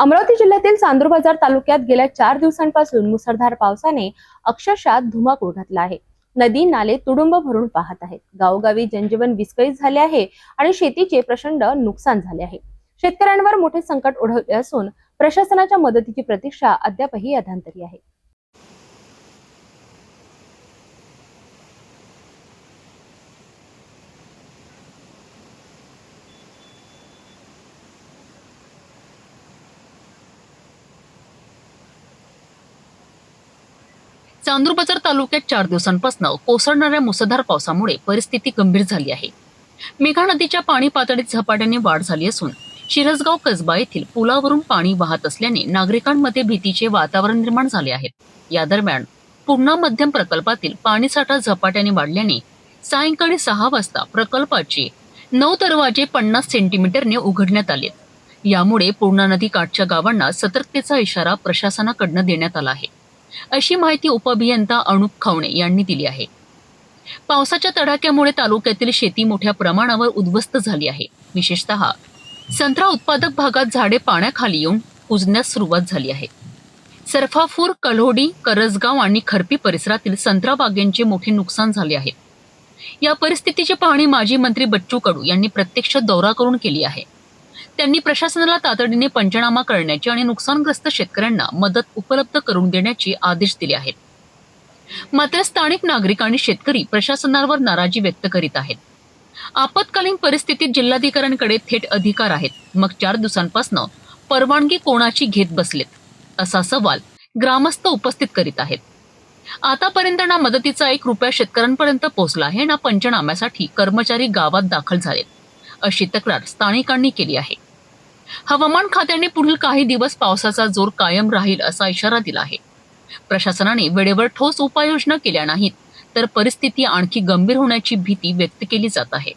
अमरावती जिल्ह्यातील चांदूर बाजार तालुक्यात गेल्या चार दिवसांपासून मुसळधार पावसाने अक्षरशः धुमाकूळ घातला आहे. नदी नाले तुडुंब भरून वाहत आहेत. गावोगावी जनजीवन विस्कळीत झाले आहे आणि शेतीचे प्रचंड नुकसान झाले आहे. शेतकऱ्यांवर मोठे संकट ओढवले असून प्रशासनाच्या मदतीची प्रतीक्षा अद्यापही अधांतरी आहे. चांदूरबाजार तालुक्यात चार दिवसांपासून कोसळणाऱ्या मुसळधार पावसामुळे परिस्थिती गंभीर झाली आहे. मेघा नदीच्या पाणी पातळीत झपाट्याने वाढ झाली असून शिरसगाव कसबा येथील पुलावरून पाणी वाहत असल्याने नागरिकांमध्ये भीतीचे वातावरण निर्माण झाले आहे. या दरम्यान पूर्णा मध्यम प्रकल्पातील पाणीसाठा झपाट्याने वाढल्याने सायंकाळी सहा वाजता प्रकल्पाचे नऊ दरवाजे पन्नास सेंटीमीटरने उघडण्यात आले. यामुळे पूर्णा नदी काठच्या गावांना सतर्कतेचा इशारा प्रशासनाकडनं देण्यात आला आहे. अशी माहिती उपअभियंता अनुप खवणे यांनी दिली आहे. पावसाच्या तडाख्यामुळे तालुक्यातील शेती मोठ्या प्रमाणावर उद्ध्वस्त झाली आहे. विशेषतः संत्रा उत्पादक भागात झाडे पाण्याखाली येऊन कुजण्यास सुरुवात झाली आहे. सरफापूर कल्होडी करजगाव आणि खरपी परिसरातील संत्रा बागेंचे मोठे नुकसान झाले आहे. या परिस्थितीची पाहणी माजी मंत्री बच्चू कडू यांनी प्रत्यक्ष दौरा करून केली आहे. त्यांनी प्रशासनाला तातडीने पंचनामा करण्याची आणि नुकसानग्रस्त शेतकऱ्यांना मदत उपलब्ध करून देण्याचे आदेश दिले आहेत. मात्र स्थानिक नागरिक आणि शेतकरी प्रशासनावर नाराजी व्यक्त करीत आहेत. आपत्कालीन परिस्थितीत जिल्हाधिकाऱ्यांकडे थेट अधिकार आहेत. मग चार दिवसांपासून परवानगी कोणाची घेत बसलेत? असा सवाल ग्रामस्थ उपस्थित करीत आहेत. आतापर्यंत ना मदतीचा एक रुपया शेतकऱ्यांपर्यंत पोहोचला आहे ना पंचनाम्यासाठी कर्मचारी गावात दाखल झालेत अशी तक्रार स्थानिकांनी केली आहे. हवामान खात्याने पुढील काही दिवस पावसाचा जोर कायम राहील असा इशारा दिला आहे. प्रशासनाने वेळेवर ठोस उपाययोजना केल्या नाहीत तर परिस्थिती आणखी गंभीर होण्याची भीती व्यक्त केली जात आहे.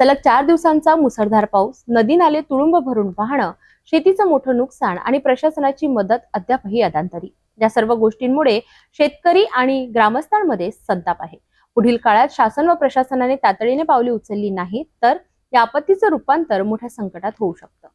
सलग चार दिवसांचा मुसळधार पाऊस नदी नाले तुडुंब भरून वाहणं शेतीचं मोठं नुकसान आणि प्रशासनाची मदत अद्यापही अदांतरी. या सर्व गोष्टींमुळे शेतकरी आणि ग्रामस्थांमध्ये संताप आहे. पुढील काळात शासन व प्रशासनाने तातडीने पावले उचलली नाहीत तर या आपत्तीचं रूपांतर मोठ्या संकटात होऊ शकतं.